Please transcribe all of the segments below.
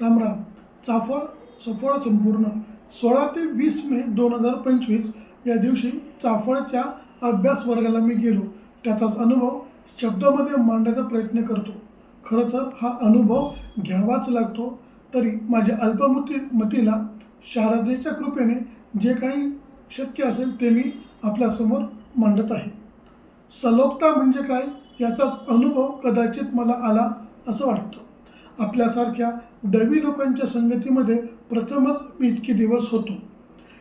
राम राम चाफळ सफळ संपूर्ण. सोळा ते वीस मे दोन हजार पंचवीस या दिवशी चाफळच्या अभ्यास वर्गाला मी गेलो. त्याचाच अनुभव शब्दामध्ये मांडण्याचा प्रयत्न करतो. खरं तर हा अनुभव घ्यावाच लागतो. तरी माझ्या अल्पमती मतीला शारदेच्या कृपेने जे काही शक्य असेल ते मी आपल्यासमोर मांडत आहे. सलोकता म्हणजे काय याचाच अनुभव कदाचित मला आला असं वाटतं. आपल्यासारख्या दैवी लोकांच्या संगतीमध्ये प्रथमच मी इतके दिवस होतो.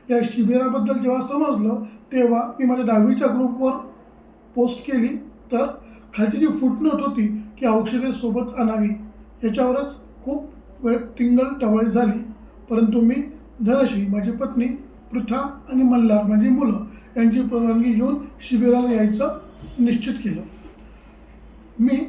या शिबिराबद्दल जेव्हा समजलं तेव्हा मी माझ्या दहावीच्या ग्रुपवर पोस्ट केली. तर खालची जी फुटनोट होती की औषधे सोबत आणावी याच्यावरच खूप वेळ टिंगल टवळी झाली. परंतु मी धनश्री माझी पत्नी पृथा आणि मल्हार माझी मुलं यांची परवानगी घेऊन शिबिराला यायचं निश्चित केलं. मी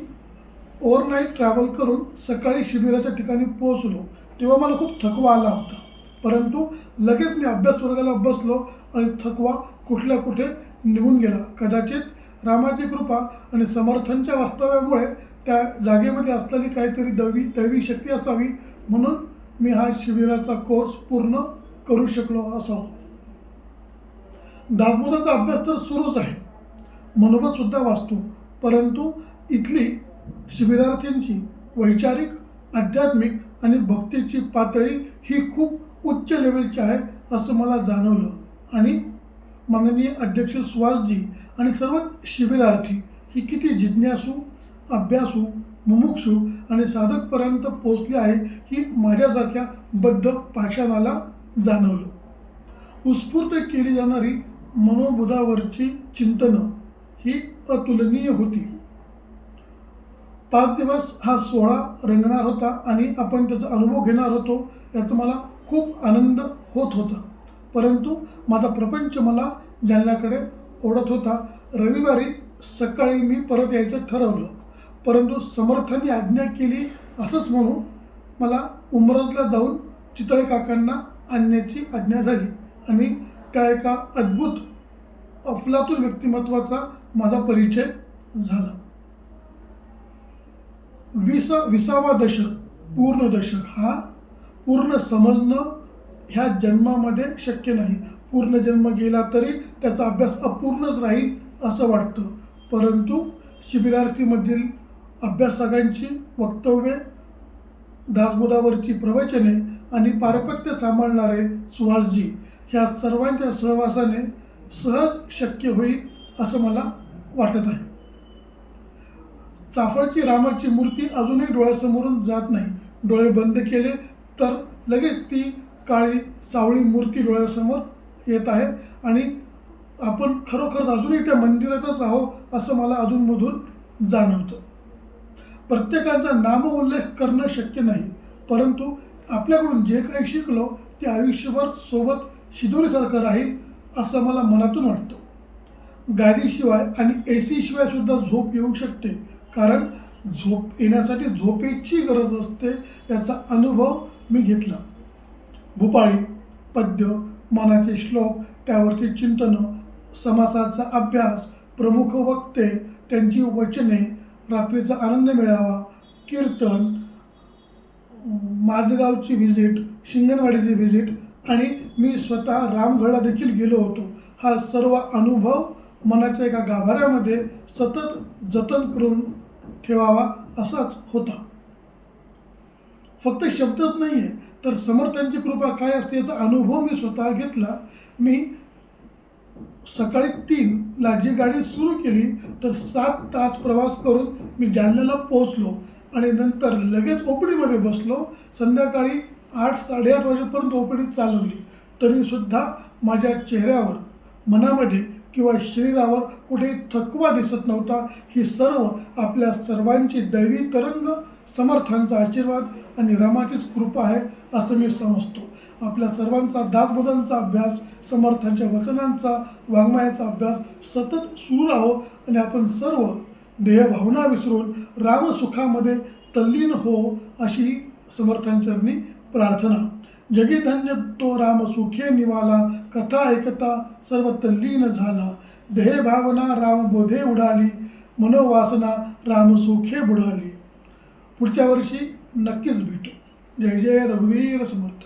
ओव्हरनाईट ट्रॅव्हल करून सकाळी शिबिराच्या ठिकाणी पोहोचलो तेव्हा मला खूप थकवा आला होता. परंतु लगेच मी अभ्यास वर्गाला बसलो आणि थकवा कुठल्या कुठे निघून गेला. कदाचित रामाची कृपा आणि समर्थांच्या वास्तव्यामुळे त्या जागेमध्ये असलेली काहीतरी दैवी दैवी शक्ती असावी म्हणून मी हा शिबिराचा कोर्स पूर्ण करू शकलो असावं. दासबोधाचा अभ्यास तर सुरूच आहे. मनोबतसुद्धा वाचतो. परंतु इथली शिबिरार्थींची वैचारिक आध्यात्मिक आणि भक्तीची पातळी ही खूप उच्च लेवलची आहे असं मला जाणवलं. आणि माननीय अध्यक्ष सुहासजी आणि सर्व शिबिरार्थी ही किती जिज्ञासू अभ्यासू मुमुक्षू आणि साधकपर्यंत पोचली आहे ही माझ्यासारख्या बद्ध पाषाणाला जाणवलं. उत्स्फूर्त केली जाणारी मनोबुधावरची चिंतनं ही अतुलनीय होती. पाच दिवस हा सोहळा रंगणार होता आणि आपण त्याचा अनुभव घेणार होतो याचा मला खूप आनंद होत होता. परंतु माझा प्रपंच मला जालन्याकडे ओढत होता. रविवारी सकाळी मी परत यायचं ठरवलं. परंतु समर्थांनी आज्ञा केली असंच म्हणू मला उमरजला जाऊन चितळे काकांना आणण्याची आज्ञा झाली आणि त्या एका अद्भुत अफलातून व्यक्तिमत्वाचा माझा परिचय झाला. वीस विसावा दशक पूर्ण दशक हा पूर्ण समजणं ह्या जन्मामध्ये शक्य नाही. पूर्ण जन्म गेला तरी त्याचा अभ्यास अपूर्णच राहील असं वाटतं. परंतु शिबिरार्थीमधील अभ्यासकांची वक्तव्ये दासबोधावरची प्रवचने आणि पारपत्य सांभाळणारे सुहासजी ह्या सर्वांच्या सहवासाने सहज शक्य होईल असं मला वाटत आहे. चाफळची रामाची मूर्ती अजूनही डोळ्यासमोरून जात नाही. डोळे बंद केले तर लगेच ती काळी सावळी मूर्ती डोळ्यासमोर येत आहे आणि आपण खरोखर अजूनही त्या मंदिरातच आहो असं मला अधूनमधून जाणवतं. प्रत्येकाचा नामउल्लेख करणं शक्य नाही परंतु आपल्याकडून जे काही शिकलो ते आयुष्यभर सोबत शिदोरीसारखं राहील असं मला मनातून वाटतं. गादीशिवाय आणि ए सीशिवाय सुद्धा झोप येऊ शकते कारण झोप येण्यासाठी झोपेची गरज असते याचा अनुभव मी घेतला. भूपाळी पद्य मनाचे श्लोक त्यावरचे चिंतनं समासाचा अभ्यास प्रमुख वक्ते त्यांची वचने रात्रीचा आनंद मिळावा कीर्तन माझगावची व्हिजिट शिंगणवाडीची व्हिजिट आणि मी स्वतः रामगडला देखील गेलो होतो. हा सर्व अनुभव मनाच्या एका गाभाऱ्यामध्ये सतत जतन करून ठेवावा असाच होता. फक्त शब्दच नाही आहे तर समर्थांची कृपा काय असते याचा अनुभव मी स्वतः घेतला. मी सकाळी तीनला जी गाडी सुरू केली तर सात तास प्रवास करून मी जालन्याला पोहोचलो आणि नंतर लगेच ओपडीमध्ये बसलो. संध्याकाळी आठ साडेआठ वाजेपर्यंत ओपडी चालवली. तरीसुद्धा माझ्या चेहऱ्यावर मनामध्ये किंवा शरीरावर कुठे थकवा दिसत नव्हता. ही सर्व आपल्या सर्वांची दैवी तरंग समर्थांचा आशीर्वाद आणि रमाचीच कृपा आहे असं मी समजतो. आपल्या सर्वांचा दासबोधांचा अभ्यास समर्थांच्या वचनांचा वाङ्मयाचा अभ्यास सतत सुरू राहो आणि आपण सर्व देहभावना विसरून रामसुखामध्ये तल्लीन हो अशी समर्थांचरणी प्रार्थना. जगी धन्य तो राम सुखे निवाला कथा ऐकता सर्व तल्लीन झाला. देह भावना राम बोधे उडाली मनोवासना राम सुखे बुडाली. पुढच्या वर्षी नक्कीच भेटू. जय जय रघुवीर समर्थ.